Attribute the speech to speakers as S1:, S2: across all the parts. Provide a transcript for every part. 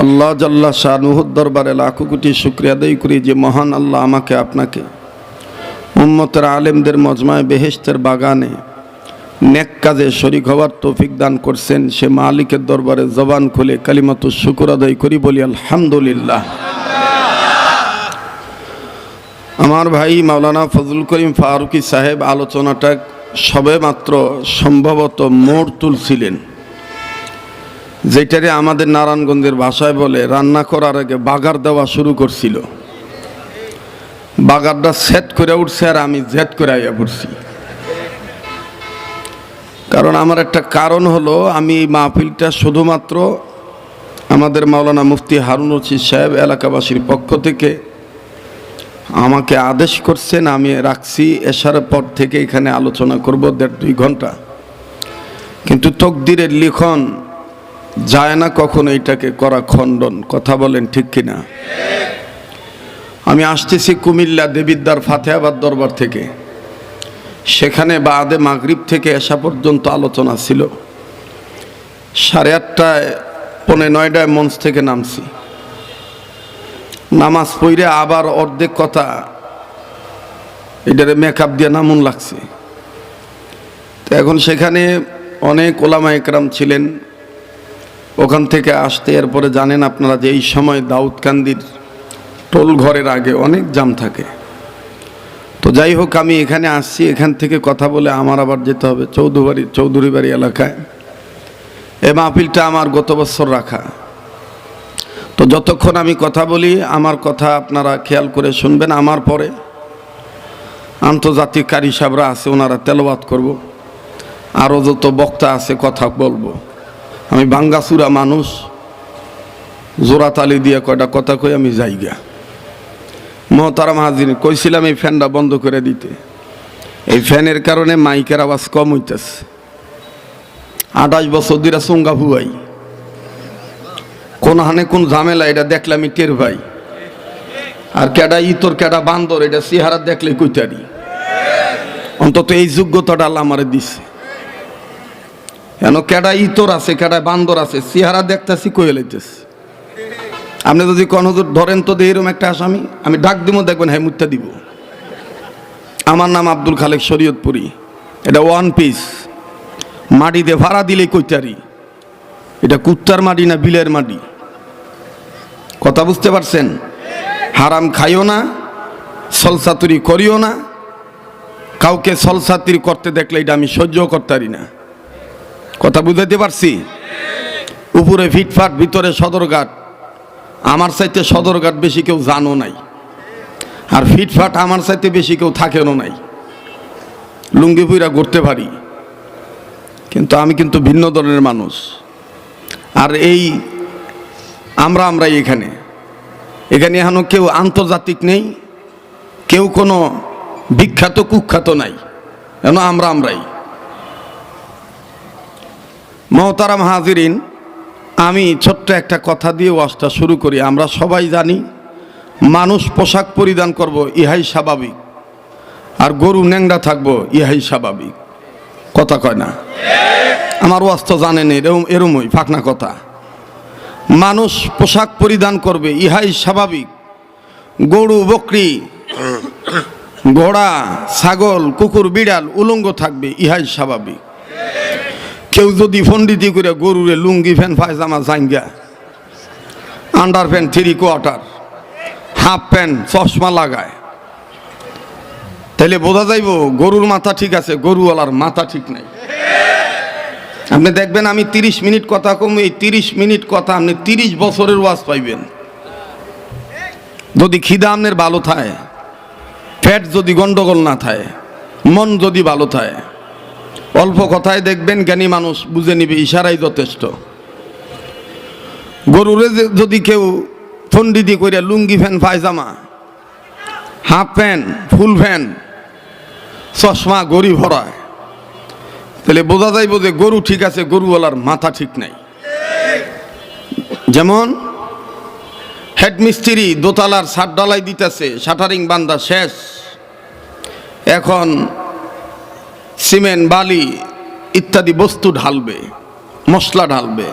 S1: আল্লাহ জাল্লা শাহনুহুর দরবারে লাখো কোটি শুক্রিয়া আদায় করি যে মহান আল্লাহ আমাকে আপনাকে, উম্মতের আলেমদের মজমায় বেহেস্তের বাগানে নেক কাজে শরিক হওয়ার তৌফিক দান করছেন সে মালিকের দরবারে জবান খুলে কালিমাত শুকুর আদায় করি বলি আলহামদুলিল্লাহ। আমার ভাই মাওলানা ফজল করিম ফারুকি সাহেব আলোচনাটা সবে মাত্র সম্ভবত মোড় তুলছিলেন। যেটারে আমাদের নারায়ণগঞ্জের ভাষায় বলে, রান্না করার আগে বাগার দেওয়া শুরু করছিল। বাগারটা সেট করে উঠছে আর আমি জেট করে আইয়া পড়ছি। কারণ আমার একটা কারণ হলো, আমি এই মাহফিলটা শুধুমাত্র আমাদের মাওলানা মুফতি হারুন রশিদ সাহেব এলাকাবাসীর পক্ষ থেকে আমাকে আদেশ করছেন, আমি রাখছি, এসার পর থেকে এখানে আলোচনা করব দেড় দুই ঘণ্টা। কিন্তু তকদিরের লিখন যায় না কখনো এটাকে করা খণ্ডন, কথা বলেন ঠিক কিনা? আমি আসতেছি কুমিল্লা দেবিদ্দার ফাতেহাবাদ দরবার থেকে। সেখানে বাদে মাগরিব থেকে আসা পর্যন্ত আলোচনা ছিল। সাড়ে আটটায়, পৌনে নয়টায় মঞ্চ থেকে নামছি। নামাজ পড়ে আবার অর্ধেক কথা এটারে মেকআপ দিয়ে নামুন লাগছে। তো এখন সেখানে অনেক ওলামা একরাম ছিলেন। ওখান থেকে আসতে এরপরে জানেন আপনারা যে এই সময় দাউদকান্দির টোল ঘরের আগে অনেক জাম থাকে। তো যাই হোক, আমি এখানে আসছি, এখান থেকে কথা বলে আমার আবার যেতে হবে চৌধুরী চৌধুরী বাড়ি এলাকায়। এ মাহফিলটা আমার গত বছর রাখা। তো যতক্ষণ আমি কথা বলি, আমার কথা আপনারা খেয়াল করে শুনবেন। আমার পরে আন্তর্জাতিক কারি সাহরা আছে, ওনারা তেলবাদ করব। আরও যত বক্তা আছে, কথা বলব। আমি বাঙ্গাসুরা মানুষ, জোড়া তালি দিয়ে কয়টা কথা কই আমি যাইগা মহতারাম হাজির, কইছিলাম এই ফ্যানটা বন্ধ করে দিতে। এই ফ্যানের কারণে মাইকের আওয়াজ কম হইতেছে। আঠাশ বছর ধরে চুঙ্গা ভুয়াই কোন হানে কোন ঝামেলা, এটা দেখলে আমি টের ভাই আর কেডা ইতর, কেডা বান্দর, এটা চেহারা দেখলে কইতারি। অন্তত এই যোগ্যতাটা আল্লাহ আমারে দিছে। কেন কেডা ইতর আছে কেডা বান্দর আছে, চেহারা দেখতেছি কয়ে আপনি যদি কোন ধরেন তো এরকম একটা আসামি, আমি ডাক দিব দেখবেন হ্যাঁ মুত্যা দিব। আমার নাম আব্দুল খালেক শরীয়তপুরি। এটা ওয়ান পিস মাটিতে ভাড়া দিলে কৈতারি এটা কুত্তার মাটি না বিলের মাটি? কথা বুঝতে পারছেন? হারাম খাইও না সলসাতুরি করিও না। কাউকে সলসাতুরি করতে দেখলে এটা আমি সহ্য করতে পারি না। কথা বুঝাইতে পারছি? উপরে ফিটফাট, ভিতরে সদরঘাট। আমার চাইতে সদরঘাট বেশি কেউ জানো নাই। আর ফিটফাট আমার চাইতে বেশি কেউ থাকেনও নাই। লুঙ্গি পুইরা ঘুরতে পারি। কিন্তু আমি কিন্তু ভিন্ন ধরনের মানুষ। আর এই আমরা আমরাই এখানে। এখানে এখনও কেউ আন্তর্জাতিক নেই, কেউ কোনো বিখ্যাত, কুখ্যাত নাই। কেন আমরা আমরাই। মহতারাম হাজিরিন, আমি ছোট্ট একটা কথা দিয়ে ওয়াজটা শুরু করি। আমরা সবাই জানি, মানুষ পোশাক পরিধান করব, ইহাই স্বাভাবিক। আর গরু ন্যাংরা থাকব, ইহাই স্বাভাবিক। কথা কয় না? আমার ওয়াজ তো জানেন, এরম এরমই, ফাঁকনা কথা। মানুষ পোশাক পরিধান করবে, ইহাই স্বাভাবিক। গরু, বকরি, ঘোড়া, ছাগল, কুকুর, বিড়াল, উলঙ্গ থাকবে, ইহাই স্বাভাবিক। কেউ যদি ফন্ডিতি করে গরুরে লুঙ্গি ফ্যান পায়জামা জাঙ্গা under pant, three quarter, half pant, চশমা লাগায়। তাহলে বোঝা যাইব গরুর মাথা ঠিক আছে, গরুওয়ালার মাথা ঠিক নাই। আপনি দেখবেন আমি তিরিশ মিনিট কথা কম, এই তিরিশ মিনিট কথা আপনি তিরিশ বছরের ওয়াজ পাইবেন। যদি খিদা আপনার ভালো থাকে, ফ্যাট যদি গন্ডগোল না থাকে, মন যদি ভালো থাকে অল্প কথায় দেখবেন জ্ঞানী মানুষ, বুঝে নিবে, ইশারাই যথেষ্ট। গরুরে যদি কেউ ফন্ডিতি করে lungi fan, pyjama, half pant, full pant, চশমা, গড়ি ভরায়, তাহলে বোঝা যাইব যে গরু ঠিক আছে, গরুওয়ালার মাথা ঠিক নাই। যেমন হেড মিস্ত্রি দোতলার ছাদ ডালাই দিতেছে, শাটারিং বান্দা শেষ। এখন সিমেন্ট, বালি ইত্যাদি বস্তু ঢালবে, মশলা ঢালবে।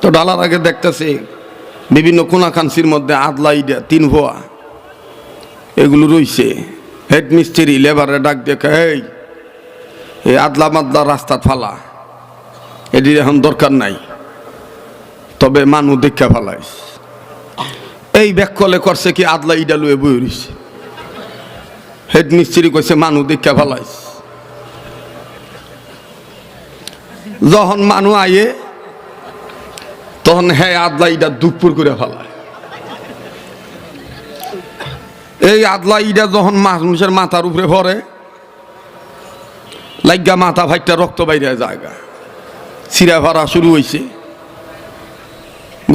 S1: তো ঢালার আগে দেখতেছে বিভিন্ন কোনাকাঞ্চির মধ্যে আদলা ইডা তিন ভুয়া, এগুলো রইছে। হেড মিস্ত্রি লেবারে ডাক দেখে এই এই আদলা মাদলা রাস্তা ফালা, এটির এখন দরকার নাই, তবে মানুষ দেখা ফালাইস। এই ব্যাকলে করছে কি, আদলা ইডা লুয়ে বই রইছে। হেড মিস্ত্রি কইছে মানুষ দেখা ফালাইস। যখন মানুষ আয়ে, তখন হ্যাঁ আদলা ইডা দুপুর করে ফেলায়। এই আদলা ইডা যখন মানুষের মাথার উপরে পড়ে, লাইগা মাথা ভাইটা রক্ত বাইরে জায়গা। চিরা ভরা শুরু হয়েছে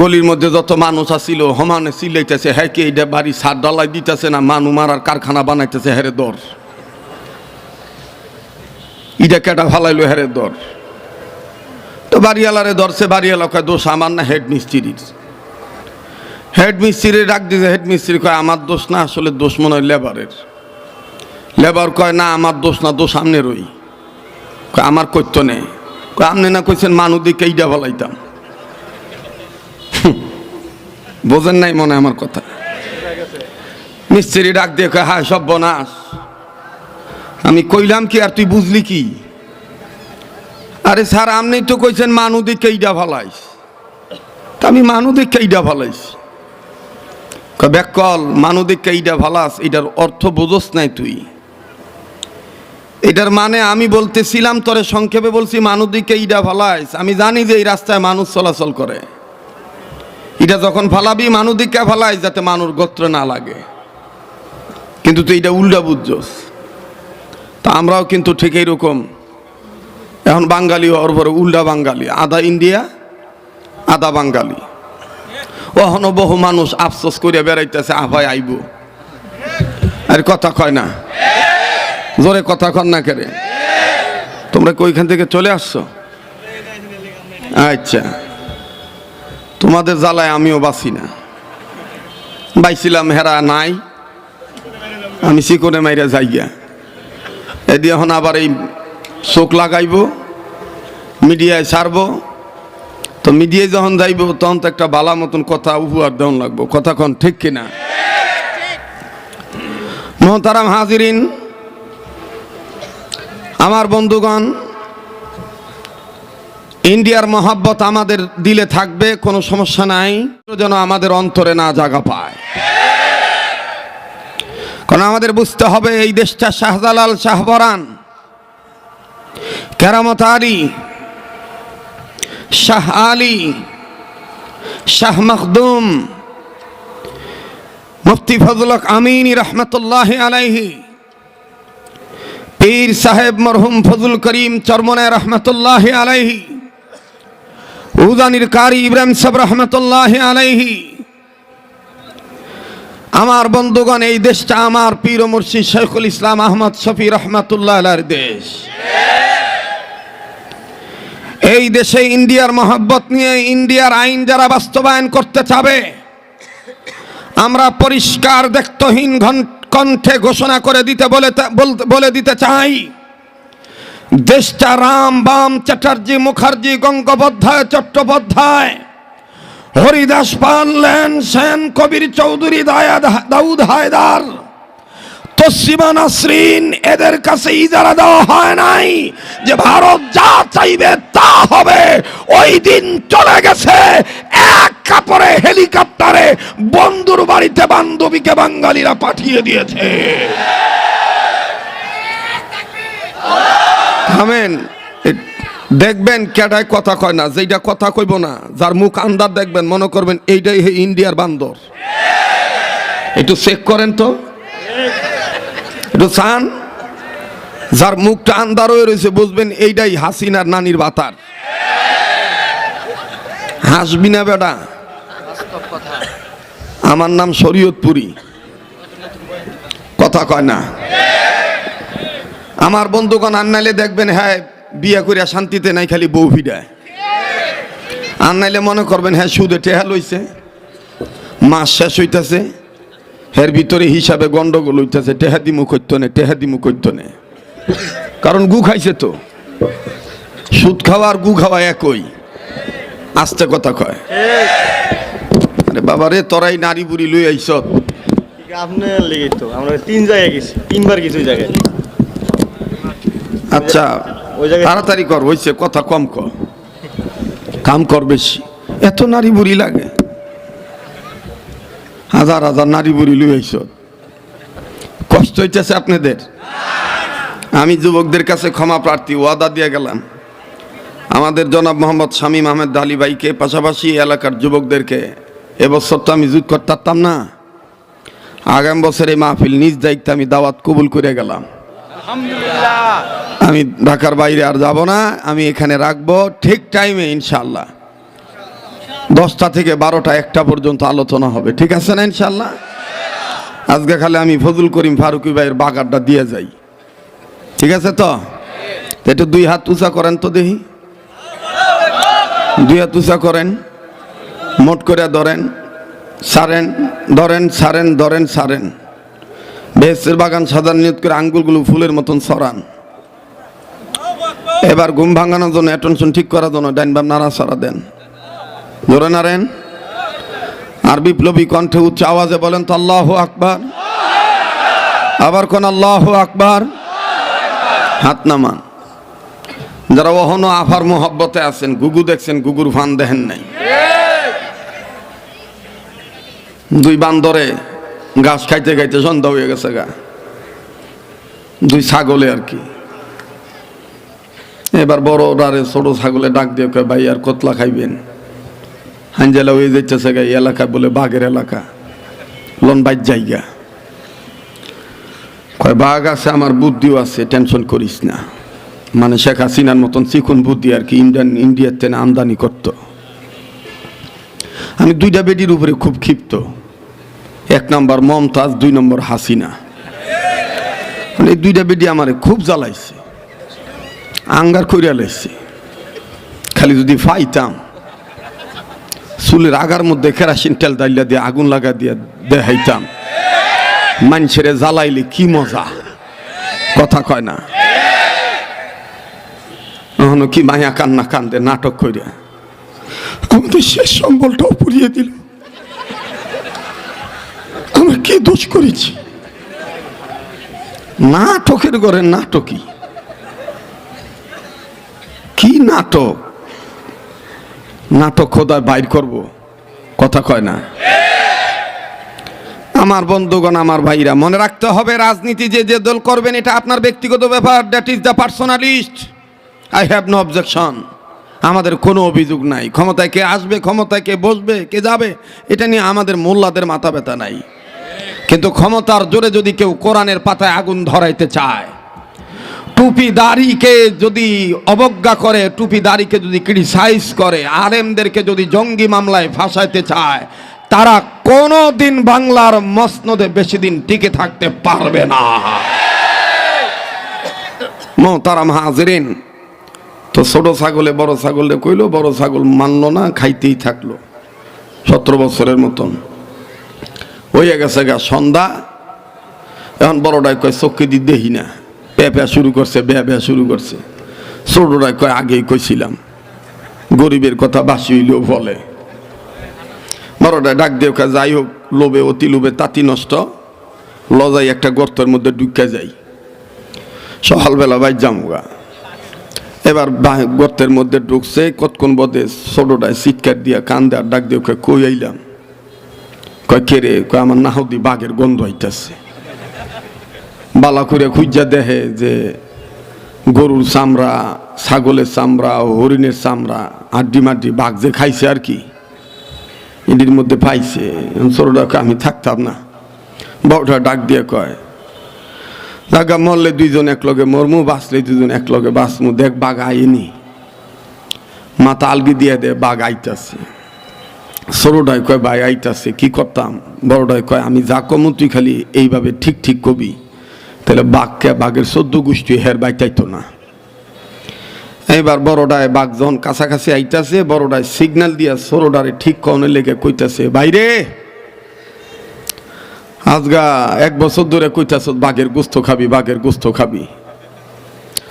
S1: গলির মধ্যে যত মানুষ আসিল সমানে চিল্লাইতেছে হ্যাঁ কি এইটা বাড়ি সার ডালাই দিতেছে না? মানু মারার কারখানা বানাইতেছে হেরে দর। ইটা কেটা ফালাইলো হেরে দর। তো বাড়িওয়ালারে ধরছে বাড়িওয়ালা কয় দোষ, আমার না হেড মিস্ত্রির হেড মিস্ত্রি ডাক দিয়েছে হেড মিস্ত্রি কয়, আমার দোষ না, আসলে দোষ মনে হয় লেবারের। লেবার কয়, না, আমার দোষ না, দোষ আমনে রই কয়, আমার কইত নেই। কয়, আমনে না কইছেন মানু দিকে এইটা বলাইতাম। বোঝেন নাই মনে আমার কথা। মিস্ত্রি ডাক দিয়ে কয় হ্যাঁ সব বনাস আমি কইলাম কি, আর তুই বুঝলি কি? আরে স্যার, আপনি তো কইছেন মানু দিকে এইটা ভালাইস তা আমি মানু দিকে এইটা ভালাইস ব্যাকল মানু দিকে এইটা ভালাস এটার অর্থ বোঝস নাই তুই। এটার মানে আমি বলতেছিলাম, তোরে সংক্ষেপে বলছি মানু দিকে এইটা ভালাইস আমি জানি যে এই রাস্তায় মানুষ চলাচল করে। এটা যখন ফালাবি মানু দিকে ফালাইস যাতে মানুষ গোত্র না লাগে? কিন্তু তুই এটা উল্টা বুঝছস তা আমরাও কিন্তু ঠিক এইরকম এখন বাঙালি ওর পরে উল্টা বাঙালি, আধা ইন্ডিয়া, আধা বাঙালি। ওহনো বহু মানুষ আফসোস করিয়া বেড়াইতেছে আভাই আইব। আর কথা কয় না। জোরে কথা কন না কেরে। তোমরা কি ওইখান থেকে চলে আসছো? আচ্ছা। তোমাদের জ্বালায় আমিও বাঁচি না। বাইছিলাম, হেরা নাই। আমি চিকনে মাইরা যাইয়া এদি এখন আবার এই চোখ লাগাইব, মিডিয়ায় ছাড়ব। তো মিডিয়ায় যখন যাইব, তখন তো একটা বালা মতন কথা উপহার দেওয়ান লাগবো। কথা কন, ঠিক কিনা মোহতারাম হাজিরিন, আমার বন্ধুগণ, ইন্ডিয়ার মহাব্বত আমাদের দিলে থাকবে, কোনো সমস্যা নাই। যেন আমাদের অন্তরে না জাগা পায়। কারণ আমাদের বুঝতে হবে, এই দেশটা শাহজালাল শাহবরান কেরামত আলী, শাহ আলী, শাহ মখদুম, মুফতি ফজলক আমিনী রহমতুল্লাহ আলাইহি, পীর সাহেব মরহুম ফজল করিম চরমনে রহমতুল্লাহ আলাইহি উদানির কারি ইব্রাহিম সাহেব রহমতুল্লাহ আলাইহি, আমার বন্ধুগণ, এই দেশটা আমার পীর মুর্শিদ শেখুল ইসলাম আহমদ শফি রহমাতুল্লাহ আলার দেশ। এই দেশে ইন্ডিয়ার মহব্বত নিয়ে ইন্ডিয়ার আইন যারা বাস্তবায়ন করতে চাবে, আমরা পরিষ্কার দেখতহীন কণ্ঠে ঘোষণা করে দিতে বলে দিতে চাই। দেশটা রাম বাম চ্যাটার্জি মুখার্জি গঙ্গোপাধ্যায় চট্টোপাধ্যায়, হরিদাস পাল, লেন সেন, কবির চৌধুরী দায়াদ দাউদ হায়দার, তসিমা নাসরিন, এদের কাছে ইজারা দেওয়া হয় নাই যে ভারত যা চাইবে তা হবে। ওই দিন চলে গেছে এক কাপড়ে হেলিকপ্টারে বন্ধুর বাড়িতে বান্ধবীকে বাঙালিরা পাঠিয়ে দিয়েছে। দেখবেন কেডায় কথা কয় না যেটা কথা কইব না, যার মুখ আন্দার দেখবেন, মনে করবেন এইটাই ইন্ডিয়ার বান্দর। একটু চেক করেন তো। একটু চান। যার মুখটা আন্দার হয়ে রয়েছে, বুঝবেন এইটাই হাসিনার নানির বাতার। হাসবি না বেটা। আমার নাম শরীয়তপুরি। কথা কয় না। আমার বন্ধুগণ আন্নাইলে দেখবেন হ্যাঁ বিয়ে করিয়া শান্তিতে নাই, খালি বউ ভিড়ায় আন্নাইলে মনে করবেন হ্যাঁ সুদে টেহা লইছে। মাস শেষ হইতাছে। এর ভিতরে হিসাবে গন্ডগোল হইতাছে। টেহা দিমু করতো নে টেহা দিমু করতো নে কারণ গু খাইছে তো। সুদ খাওয়া আর গু খাওয়া একই। আস্তে কথা কয়। আরে বাবা বাবারে তোরাই নারী বুড়ি লই আইস
S2: আপনার লেগে তো আমরা তিন জায়গায় গেছি তিনবার গেছি ওই জায়গায়।
S1: আচ্ছা
S2: ওই জায়গায়
S1: তাড়াতাড়ি কর কথা কম কর। কাম কর বেশি। এত নারী বুড়ি লাগে। হাজার হাজার নারী বুড়ি লই আইস কষ্ট হইতেছে আপনাদের। আমি যুবকদের কাছে ক্ষমা প্রার্থী ওয়াদা দিয়ে গেলাম। আমাদের জনাব মোহাম্মদ শামীম আহমেদ আলী ভাইকে পাশাপাশি এলাকার যুবকদেরকে এবছর তো আমি যুগ করতাম না। আগাম বছর এই মাহফিল নিজ দায়িত্বে আমি দাওয়াত কবুল করে গেলাম। আমি ঢাকার বাইরে আর যাব না আমি এখানে রাখব ঠিক টাইমে ইনশাল্লাহ দশটা থেকে বারোটা একটা পর্যন্ত আলোচনা হবে ঠিক আছে না ইনশাল্লাহ আজকে খালি আমি ফজল করিম ফারুকি ভাইয়ের বাগারটা দিয়ে যাই। ঠিক আছে তো? একটু দুই হাত উঁচা করেন তো দেখি। দুই হাত উঁচা করেন, মোট করে ধরেন, সারেন ধরেন সারেন ধরেন, সারেন। বেহেস্তের বাগান সাদা নিয়ত করে আঙ্গুলগুলো ফুলের মতন সরান এবার ঘুম ভাঙানোর জন্য অ্যাটেনশন ঠিক করার জন্য ডাইন বাম নাড়া সারা দেন। ধরে নাড়েন। আর বিপ্লবী কণ্ঠে উচ্চ আওয়াজে বলেন তো, আল্লাহ আকবার। আবার কোন, আল্লাহ আকবার। হাত নামান যারা অহনো আফার মোহব্বতে আছেন, গুগু দেখছেন, গুগুর ফান দেখেন নাই। দুই বান্দরে গাছ খাইতে খাইতে সন্ধ্যা হয়ে গেছে গা। দুই ছাগলে আর কি। এবার বড় ডারে ছোট ছাগলে ডাক দিয়ে কয়, ভাই, আর কতলা খাইবেন? হাঞ্জেলা হয়ে যাইতেছে গা এলাকা বলে বাঘের এলাকা। লন বাইর জায়গা কয়, বাঘ আছে, আমার বুদ্ধিও আছে, টেনশন করিস না। মানে শেখ হাসিনার মতন চিকুন বুদ্ধি আর কি ইন্ডিয়ান, ইন্ডিয়ার তেনে আমদানি করত। আমি দুইটা বেডির উপরে খুব ক্ষিপ্ত। এক নম্বর মমতাজ, দুই নম্বর হাসিনা। মানে এই দুইটা বেডি আমারে খুব জ্বালাইছে। আঙ্গার করিয়া লাইছে। খালি যদি ফাইতাম, চুলের আগার মধ্যে কেরাসিন তেল দাইলা দিয়ে আগুন লাগা দিয়ে দেখাইতাম। মানুষের জ্বালাইলে কি মজা? কথা কয় না। এখনও কি মায়া কান্না কান্দে নাটক করিয়া আমাদের শেষ সম্বলটাও পুড়িয়ে দিল। আমরা কি দোষ করেছি? নাটকের ঘরে নাটকই। কি নাটক? নাটক খোদায় বাইর করব। কথা কয় না। আমার বন্ধুগণ, আমার ভাইরা, মনে রাখতে হবে রাজনীতি যে যে দল করবেন, এটা আপনার ব্যক্তিগত ব্যাপার that is the personalist I have no objection আমাদের কোনো অভিযোগ নাই। ক্ষমতায় কে আসবে, ক্ষমতায় কে বসবে, কে যাবে, এটা নিয়ে আমাদের মোল্লাদের মাথা ব্যথা নাই। কিন্তু ক্ষমতার জোরে যদি কেউ কোরআনের পাতায় আগুন ধরাইতে চায়, টুপি দাড়িকে যদি অবজ্ঞা করে, টুপি দাড়িকে যদি ক্রিটিসাইজ করে, আলেমদেরকে যদি জঙ্গি মামলায় ফাঁসাইতে চায় তারা কোনো দিন বাংলার মসনদে বেশি দিন টিকে থাকতে পারবে না। মোহতারাম হাজরিন, তো ছোট ছাগলে বড় ছাগলে কইলো, বড় ছাগল মানল না, খাইতেই থাকল। সতেরো বছরের মতন। হয়ে গেছে গা সন্ধ্যা। এখন বড়টাই কয়, চক্কি দি দেখি না। পেয়া শুরু করছে ব্যা বেয়া শুরু করছে। ছোটটাই কয়, আগেই কইছিলাম। গরিবের কথা বাসি হইলেও বলে। বড়টাই ডাক দিয়ে কয় যাই হোক, লোভে, অতি লোভে তাঁতি নষ্ট। লজাই একটা গর্তের মধ্যে ঢুকে যাই। সকালবেলা বাই জামুগা এবার গর্তের মধ্যে ঢুকছে, কতক্ষণ বদে ছোটটায় চিৎকার দিয়া কান দেওয়ার ডাক দিয়ে কয় কই আইলাম? কয়, কে রে? কয়, আমার নাহদি বাঘের গন্ধ হইতাছে বালা করে খুঁজা দেখে যে গরুর চামড়া, ছাগলের চামড়া, হরিণের চামড়া আড্ডি মাড্ডি বাঘ যে খাইছে আর কি। এটির মধ্যে পাইছে। ছোটটাকে আমি থাকতাম না। বড়টা ডাক দিয়ে কয় দাগা মরলে দুইজন এক লগে মরমু, বাঁচলে দুজন এক লগে বাঁচমু, দেখ বাঘ আইনি মাথা আলগি দিয়ে দে, বাঘ আইতাছে। ছোটটাই কয়, ভাই আইতাছে, কি করতাম? বড়টাই কয়, আমি যা কমু, তুই খালি এইভাবে ঠিক ঠিক কবি। তাহলে বাঘকে, বাঘের চোদ্দ গোষ্ঠী হের বাইতাইতো না। এইবার বড়টায় বাঘ যখন কাছাকাছি আইতাছে বড়টায় সিগন্যাল দিয়া সরোডারে ঠিক কনে লেগে কইতাছে, বাইরে! আজগা এক বছর ধরে কইতাছ, বাঘের গোস্ত খাবি, বাঘের গোস্ত খাবি।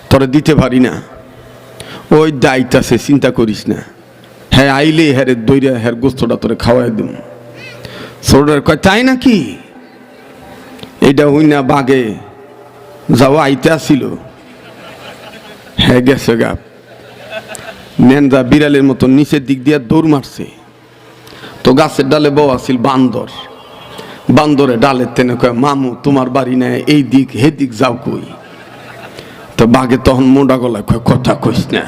S1: তোরে দিতে পারি না। ওই দায়িত্ব আছে চিন্তা করিস না। হ্যাঁ আইলে হ্যারে দইরা হ্যার গোস্তটা তোরে খাওয়াই দিম। ছোটরে কয়, তাই নাকি? এটা হই না বাঘে যাওয়া আইতে আসিল হ্যাঁ গেছে গা নেন্দা বিড়ালের মতো নিচের দিক দিয়ে দৌড় মারছে। তো গাছের ডালে বউ আছিল বান্দর। বান্দরে ডালের তেনে কয়, মামু, তোমার বাড়ি নেয় এই দিক, হে দিক যাও কই? তো বাঘে তখন মোটা গলায় কয়, কথা কইস না।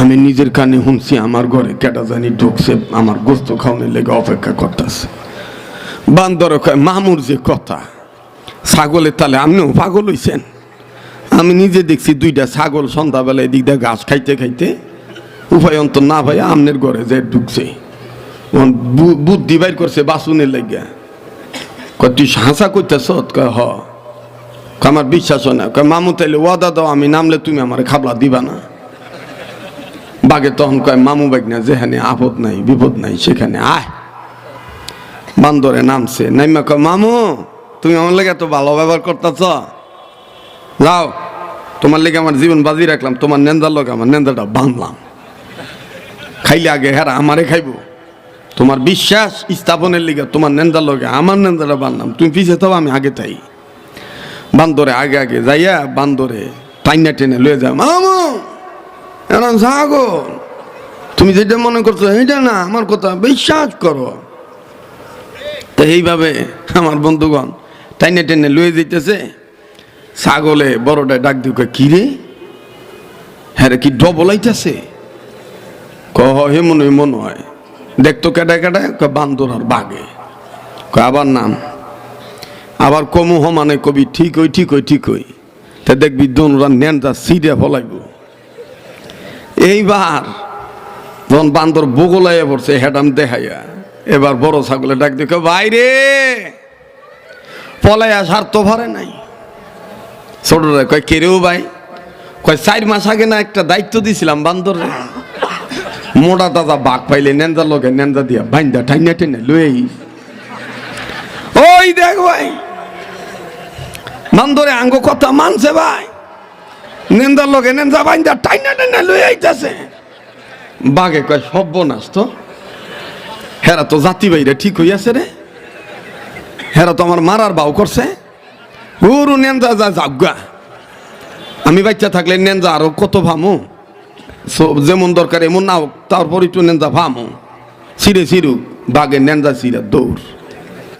S1: আমি নিজের কানে শুনছি, আমার ঘরে কেটা জানি ঢুকছে, আমার গোস্ত খাওয়ানোর লেগে অপেক্ষা করতেছে। বান্দরে কয়, মামুর যে কথা, ছাগলের তালে আপনিও পাগল হইছেন? আমি নিজে দেখছি দুইটা ছাগল সন্ধ্যাবেলা এদিক দিয়ে ঘাস খাইতে খাইতে উপায় অন্ত না ভাই, আমনের ঘরে যে ঢুকছে। বুদ্ধি বাইর করছে বাসুনের লাগিয়া। তুই হাসা করতেছ হ। আমার বিশ্বাস হয় না। মামু, তাইলে ওয়াদা দাও, আমি নামলে তুমি আমার খাবলা দিবা না। বাগে তখন কয়, মামু বাইক না, যেখানে আপদ নাই, বিপদ নাই, সেখানে আয়। বান্দরে নামছে, নাইমা কয়, মামু, তুমি আমার লেগে এত ভালো ব্যবহার করতেছ? যাও, তোমার লেগে আমার জীবন বাজি রাখলাম, তোমার নেন্দার লোক আমার নেন্দাটা বাঁধলাম। খাইলে আগে হ্যাঁ আমারে খাইবো। তোমার বিশ্বাস স্থাপনের লিগে তোমার নেন্দার লগে আমার নেন্দাটা বানলাম। তুমি পিছিয়ে থাকো আমি আগে তাই। বান্দরে আগে আগে যাইয়া বান্দরে টাইনা টেনে লয়ে যাও। মামু এখন সাগো তুমি যেটা মনে করছ এটা না আমার কথা বিশ্বাস করো। তো এইভাবে আমার বন্ধুগণ টাইনে টেনে লয়ে যেতেছে ছাগলে বড়টা ডাক দিকে কয়, কি রে হ্যাঁ কি ডবলাইতেছে কহ, হে মনে হয় দেখতো কেটে কেটে বান্দর আর বাঘে আবার নাম। আবার কমু হ মানে কবি, ঠিক হই ঠিক হই ঠিক হই। তা দেখবি দোনরা নেনটা সিটে ফলাইব। এইবার যখন বান্দর বগলাইয়া পড়ছে, হেডাম দেখাইয়া, এবার বড় ছাগলে ডাক দেখো বাইরে পলাইয়া সার তো ভরে নাই। ছোটরা কয় কেরেও ভাই? কয়, চার মাস আগে না একটা দায়িত্ব দিছিলাম বান্দরে মোটা দাদা বাঘ পাইলে নেন্দা লগে নেন্দা দিয়া বাইন্দা ঠাইনা টেনে লয়ে ওই দেখ ভাই বান্দরে আঙ্গ কথা মানছে ভাই। নেন্দার লগে নেন্দা বাইন্দা টাইনা টেনে লয়ে আইতাছে বাঘে কয়, সর্বনাশ তো। হেরা তো জাতি বাইরে ঠিক হইয়াছে রে। হেরা তো আমার মারার বাউ করছে। ওরু নেন্দা যা যাগা। আমি বাচ্চা থাকলে নেন্দা আরও কত ভামু? যেমন দরকার এমন না হোক, তারপর একটু নেন্দা ভামো। সিরে সিরুক বাঘের নেন্দা সিরা দৌড়।